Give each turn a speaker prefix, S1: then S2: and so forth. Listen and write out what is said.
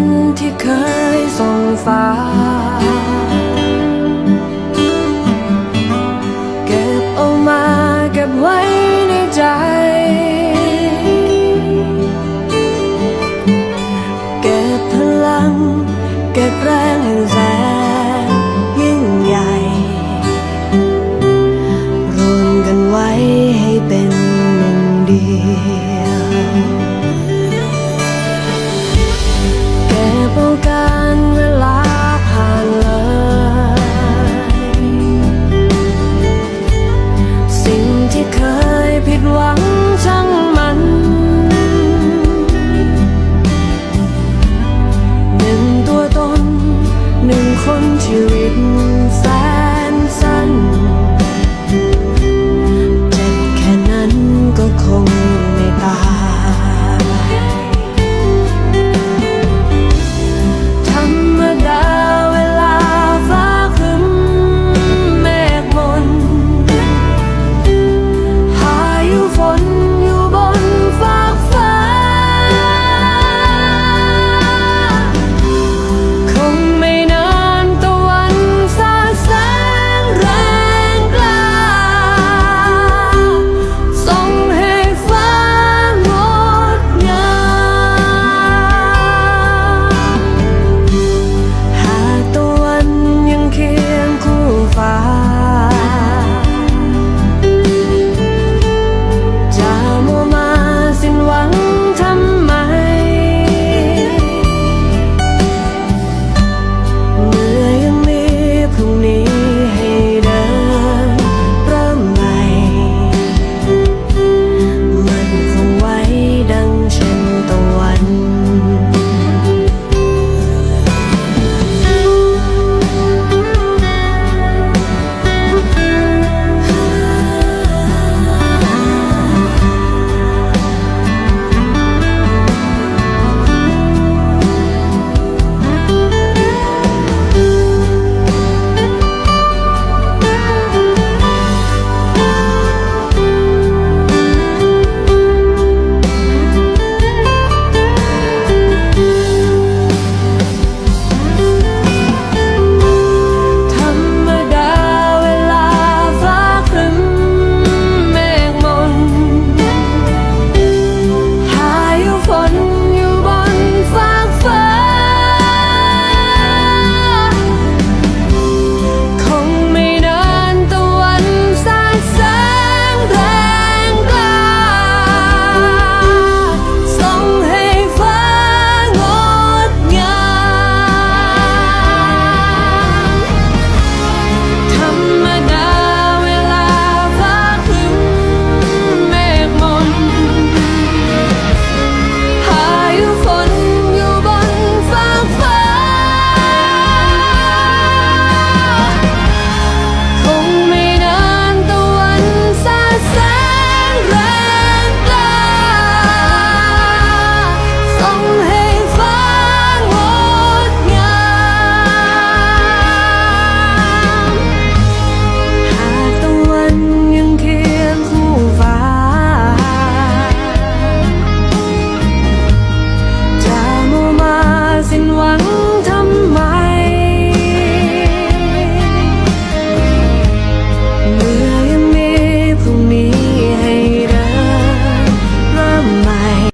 S1: นที่เคยส่งฟ้า เก็บเอามาเก็บไว้ในใจ เก็บพลัง เก็บแรงแรง